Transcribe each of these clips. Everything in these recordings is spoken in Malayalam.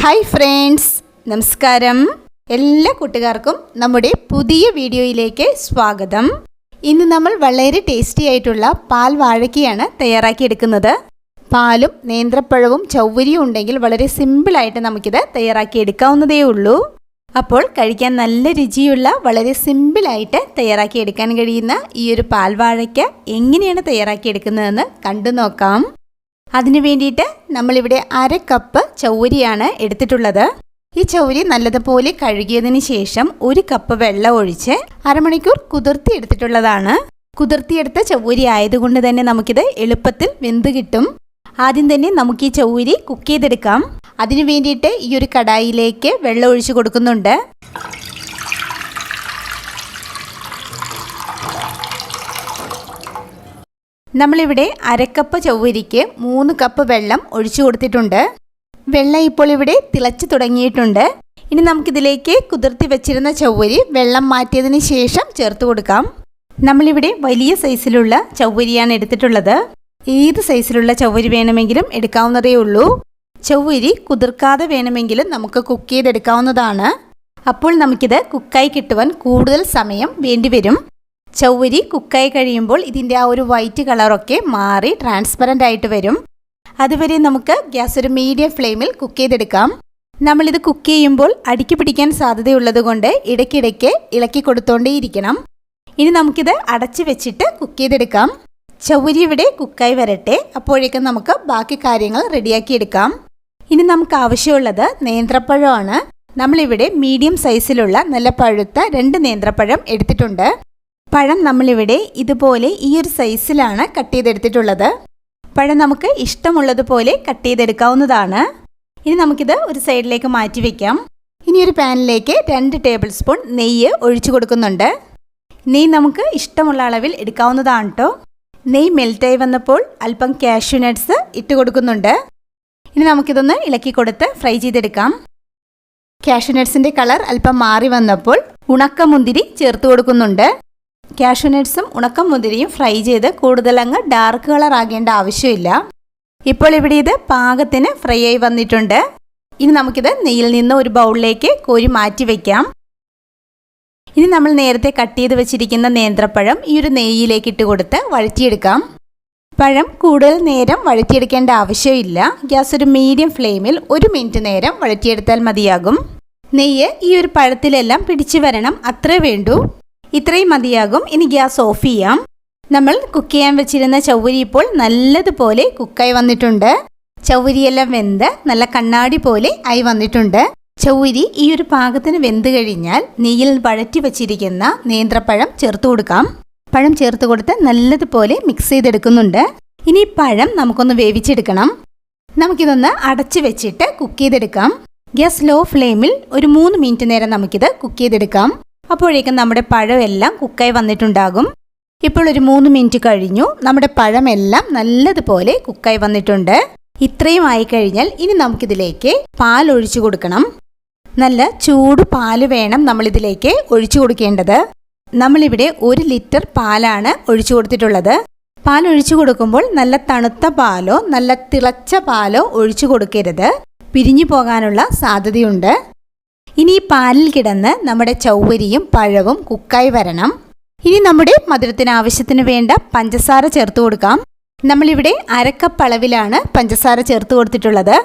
ഹായ് ഫ്രണ്ട്സ് നമസ്കാരം. എല്ലാ കൂട്ടുകാർക്കും നമ്മുടെ പുതിയ വീഡിയോയിലേക്ക് സ്വാഗതം. ഇന്ന് നമ്മൾ വളരെ ടേസ്റ്റി ആയിട്ടുള്ള പാൽ വാഴയ്ക്കയാണ് തയ്യാറാക്കിയെടുക്കുന്നത്. പാലും നേന്ത്രപ്പഴവും ചൗവരിയും ഉണ്ടെങ്കിൽ വളരെ സിമ്പിളായിട്ട് നമുക്കിത് തയ്യാറാക്കിയെടുക്കാവുന്നതേ ഉള്ളൂ. അപ്പോൾ കഴിക്കാൻ നല്ല രുചിയുള്ള വളരെ സിമ്പിളായിട്ട് തയ്യാറാക്കിയെടുക്കാൻ കഴിയുന്ന ഈ ഒരു പാൽ വാഴയ്ക്ക എങ്ങനെയാണ് തയ്യാറാക്കിയെടുക്കുന്നതെന്ന് കണ്ടു നോക്കാം. അതിനു വേണ്ടിയിട്ട് നമ്മളിവിടെ അര കപ്പ് ചൗരിയാണ് എടുത്തിട്ടുള്ളത്. ഈ ചൗരി നല്ലതുപോലെ കഴുകിയതിന് ശേഷം ഒരു കപ്പ് വെള്ളം ഒഴിച്ച് അരമണിക്കൂർ കുതിർത്തി എടുത്തിട്ടുള്ളതാണ്. കുതിർത്തിയെടുത്ത ചൗരി ആയതുകൊണ്ട് തന്നെ നമുക്കിത് എളുപ്പത്തിൽ വെന്ത് കിട്ടും. ആദ്യം തന്നെ നമുക്ക് ഈ ചൗരി കുക്ക് ചെയ്തെടുക്കാം. അതിനു വേണ്ടിയിട്ട് ഈ ഒരു കടായിലേക്ക് വെള്ളം ഒഴിച്ച് കൊടുക്കുന്നുണ്ട്. നമ്മളിവിടെ അരക്കപ്പ് ചൊവ്വരിക്ക് മൂന്ന് കപ്പ് വെള്ളം ഒഴിച്ചു കൊടുത്തിട്ടുണ്ട്. വെള്ളം ഇപ്പോൾ ഇവിടെ തിളച്ചു തുടങ്ങിയിട്ടുണ്ട്. ഇനി നമുക്കിതിലേക്ക് കുതിർത്തി വെച്ചിരുന്ന ചൊവ്വരി വെള്ളം മാറ്റിയതിന് ശേഷം ചേർത്ത് കൊടുക്കാം. നമ്മളിവിടെ വലിയ സൈസിലുള്ള ചൊവ്വരിയാണ് എടുത്തിട്ടുള്ളത്. ഏത് സൈസിലുള്ള ചൊവ്വരി വേണമെങ്കിലും എടുക്കാവുന്നതേ ഉള്ളൂ. ചൊവ്വരി കുതിർക്കാതെ വേണമെങ്കിലും നമുക്ക് കുക്ക് ചെയ്തെടുക്കാവുന്നതാണ്. അപ്പോൾ നമുക്കിത് കുക്കായി കിട്ടുവാൻ കൂടുതൽ സമയം വേണ്ടിവരും. ചൗവരി കുക്കായി കഴിയുമ്പോൾ ഇതിന്റെ ആ ഒരു വൈറ്റ് കളറൊക്കെ മാറി ട്രാൻസ്പെറന്റ് ആയിട്ട് വരും. അതുവരെ നമുക്ക് ഗ്യാസ് ഒരു മീഡിയം ഫ്ലെയിമിൽ കുക്ക് ചെയ്തെടുക്കാം. നമ്മളിത് കുക്ക് ചെയ്യുമ്പോൾ അടുക്കി പിടിക്കാൻ സാധ്യതയുള്ളത് കൊണ്ട് ഇടയ്ക്കിടയ്ക്ക് ഇളക്കി കൊടുത്തോണ്ടേയിരിക്കണം ഇനി നമുക്കിത് അടച്ചു വെച്ചിട്ട് കുക്ക് ചെയ്തെടുക്കാം. ചൗരി ഇവിടെ കുക്കായി വരട്ടെ. അപ്പോഴേക്കും നമുക്ക് ബാക്കി കാര്യങ്ങൾ റെഡിയാക്കി എടുക്കാം. ഇനി നമുക്ക് ആവശ്യമുള്ളത് നേന്ത്രപ്പഴമാണ്. നമ്മളിവിടെ മീഡിയം സൈസിലുള്ള നല്ല പഴുത്ത രണ്ട് നേന്ത്രപ്പഴം എടുത്തിട്ടുണ്ട്. പഴം നമ്മളിവിടെ ഇതുപോലെ ഈ ഒരു സൈസിലാണ് കട്ട് ചെയ്തെടുത്തിട്ടുള്ളത്. പഴം നമുക്ക് ഇഷ്ടമുള്ളതുപോലെ കട്ട് ചെയ്തെടുക്കാവുന്നതാണ്. ഇനി നമുക്കിത് ഒരു സൈഡിലേക്ക് മാറ്റി വയ്ക്കാം ഇനി ഒരു പാനിലേക്ക് രണ്ട് ടേബിൾ സ്പൂൺ നെയ്യ് ഒഴിച്ചു കൊടുക്കുന്നുണ്ട്. നെയ്യ് നമുക്ക് ഇഷ്ടമുള്ള അളവിൽ എടുക്കാവുന്നതാണ് കേട്ടോ നെയ്യ് മെൽറ്റായി വന്നപ്പോൾ അല്പം കാഷ്യൂ നട്ട്സ് ഇട്ട് കൊടുക്കുന്നുണ്ട്. ഇനി നമുക്കിതൊന്ന് ഇളക്കി കൊടുത്ത് ഫ്രൈ ചെയ്തെടുക്കാം. കാഷ്യൂ നട്ട്സിന്റെ കളർ അല്പം മാറി വന്നപ്പോൾ ഉണക്കമുന്തിരി ചേർത്ത് കൊടുക്കുന്നുണ്ട്. കാഷ്യൂനട്ട്സും ഉണക്കം മുന്തിരിയും ഫ്രൈ ചെയ്ത് കൂടുതൽ അങ്ങ് ഡാർക്ക് കളർ ആകേണ്ട ആവശ്യമില്ല. ഇപ്പോൾ ഇവിടെ ഇത് പാകത്തിന് ഫ്രൈ ആയി വന്നിട്ടുണ്ട്. ഇനി നമുക്കിത് നെയ്യിൽ നിന്ന് ഒരു ബൗളിലേക്ക് കോരി മാറ്റി വയ്ക്കാം ഇനി നമ്മൾ നേരത്തെ കട്ട് ചെയ്ത് വെച്ചിരിക്കുന്ന നേന്ത്രപ്പഴം ഈ ഒരു നെയ്യിലേക്ക് ഇട്ട് കൊടുത്ത് വഴറ്റിയെടുക്കാം. പഴം കൂടുതൽ നേരം വഴറ്റിയെടുക്കേണ്ട ആവശ്യമില്ല. ഗ്യാസ് ഒരു മീഡിയം ഫ്ലെയിമിൽ ഒരു മിനിറ്റ് നേരം വഴറ്റിയെടുത്താൽ മതിയാകും. നെയ്യ് ഈ ഒരു പഴത്തിലെല്ലാം പിടിച്ചു വരണം അത്രേ വേണ്ടൂ. ഇത്രയും മതിയാകും. ഇനി ഗ്യാസ് ഓഫ് ചെയ്യാം. നമ്മൾ കുക്ക് ചെയ്യാൻ വെച്ചിരുന്ന ചൗവരി ഇപ്പോൾ നല്ലതുപോലെ കുക്കായി വന്നിട്ടുണ്ട്. ചൗവരിയെല്ലാം വെന്ത് നല്ല കണ്ണാടി പോലെ ആയി വന്നിട്ടുണ്ട്. ചൗവരി ഈ ഒരു പാകത്തിന് വെന്ത് കഴിഞ്ഞാൽ നെയ്യിൽ വഴറ്റി വെച്ചിരിക്കുന്ന നേന്ത്രപ്പഴം ചേർത്ത് കൊടുക്കാം. പഴം ചേർത്ത് കൊടുത്ത് നല്ലതുപോലെ മിക്സ് ചെയ്തെടുക്കുന്നുണ്ട്. ഇനി പഴം നമുക്കൊന്ന് വേവിച്ചെടുക്കണം. നമുക്കിതൊന്ന് അടച്ചു വെച്ചിട്ട് കുക്ക് ചെയ്തെടുക്കാം. ഗ്യാസ് ലോ ഫ്ലെയിമിൽ ഒരു മൂന്ന് മിനിറ്റ് നേരം നമുക്കിത് കുക്ക് ചെയ്തെടുക്കാം. അപ്പോഴേക്കും നമ്മുടെ പഴമെല്ലാം കുക്കായി വന്നിട്ടുണ്ടാകും. ഇപ്പോൾ ഒരു മൂന്ന് മിനിറ്റ് കഴിഞ്ഞു. നമ്മുടെ പഴമെല്ലാം നല്ലതുപോലെ കുക്കായി വന്നിട്ടുണ്ട്. ഇത്രയും ആയി കഴിഞ്ഞാൽ ഇനി നമുക്കിതിലേക്ക് പാൽ ഒഴിച്ചു കൊടുക്കണം. നല്ല ചൂട് പാൽ വേണം നമ്മളിതിലേക്ക് ഒഴിച്ചു കൊടുക്കേണ്ടത്. നമ്മളിവിടെ ഒരു ലിറ്റർ പാലാണ് ഒഴിച്ചു കൊടുത്തിട്ടുള്ളത്. പാൽ ഒഴിച്ചു കൊടുക്കുമ്പോൾ നല്ല തണുത്ത പാലോ നല്ല തിളച്ച പാലോ ഒഴിച്ചു കൊടുക്കരുത്. പിരിഞ്ഞു പോകാനുള്ള സാധ്യതയുണ്ട്. ഇനി ഈ പാനിൽ കിടന്ന് നമ്മുടെ ചൗവരിയും പഴവും കുക്കായി വരണം. ഇനി നമ്മുടെ മധുരത്തിന് ആവശ്യത്തിന് വേണ്ട പഞ്ചസാര ചേർത്ത് കൊടുക്കാം. നമ്മളിവിടെ അരക്കപ്പ് അളവിലാണ് പഞ്ചസാര ചേർത്ത് കൊടുത്തിട്ടുള്ളത്.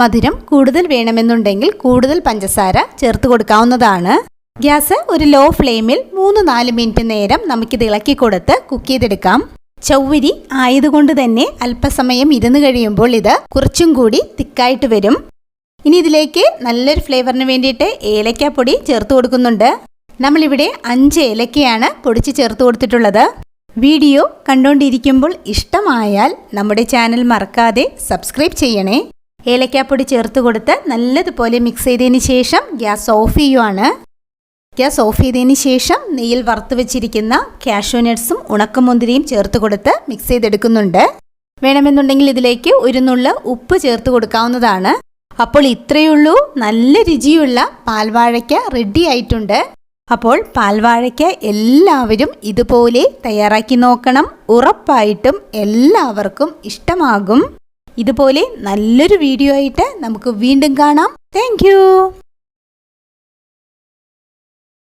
മധുരം കൂടുതൽ വേണമെന്നുണ്ടെങ്കിൽ കൂടുതൽ പഞ്ചസാര ചേർത്ത് കൊടുക്കാവുന്നതാണ്. ഗ്യാസ് ഒരു ലോ ഫ്ലെയിമിൽ മൂന്ന് നാല് മിനിറ്റ് നേരം നമുക്കിത് ഇളക്കി കൊടുത്ത് കുക്ക് ചെയ്തെടുക്കാം. ചൗവരി ആയതുകൊണ്ട് തന്നെ അല്പസമയം ഇരുന്ന് കഴിയുമ്പോൾ ഇത് കുറച്ചും കൂടി തിക്കായിട്ട് വരും. ഇനി ഇതിലേക്ക് നല്ലൊരു ഫ്ലേവറിന് വേണ്ടിയിട്ട് ഏലക്കാപ്പൊടി ചേർത്ത് കൊടുക്കുന്നുണ്ട്. നമ്മളിവിടെ അഞ്ച് ഏലക്കയാണ് പൊടിച്ച് ചേർത്ത് കൊടുത്തിട്ടുള്ളത്. വീഡിയോ കണ്ടുകൊണ്ടിരിക്കുമ്പോൾ ഇഷ്ടമായാൽ നമ്മുടെ ചാനൽ മറക്കാതെ സബ്സ്ക്രൈബ് ചെയ്യണേ. ഏലക്കാപ്പൊടി ചേർത്ത് കൊടുത്ത് നല്ലതുപോലെ മിക്സ് ചെയ്തതിന് ശേഷം ഗ്യാസ് ഓഫ് ചെയ്യുവാണ്. ഗ്യാസ് ഓഫ് ചെയ്തതിന് ശേഷം നെയ്യിൽ വറുത്ത് വെച്ചിരിക്കുന്ന കാഷ്യൂ നട്ട്സും ഉണക്കമുന്തിരിയും ചേർത്ത് കൊടുത്ത് മിക്സ് ചെയ്തെടുക്കുന്നുണ്ട്. വേണമെന്നുണ്ടെങ്കിൽ ഇതിലേക്ക് ഒരു നുള്ള ഉപ്പ് ചേർത്ത് കൊടുക്കാവുന്നതാണ്. അപ്പോൾ ഇത്രയുള്ളൂ. നല്ല രുചിയുള്ള പാൽവാഴയ്ക്ക റെഡി ആയിട്ടുണ്ട്. അപ്പോൾ പാൽവാഴയ്ക്ക എല്ലാവരും ഇതുപോലെ തയ്യാറാക്കി നോക്കണം. ഉറപ്പായിട്ടും എല്ലാവർക്കും ഇഷ്ടമാകും. ഇതുപോലെ നല്ലൊരു വീഡിയോ ആയിട്ട് നമുക്ക് വീണ്ടും കാണാം. താങ്ക്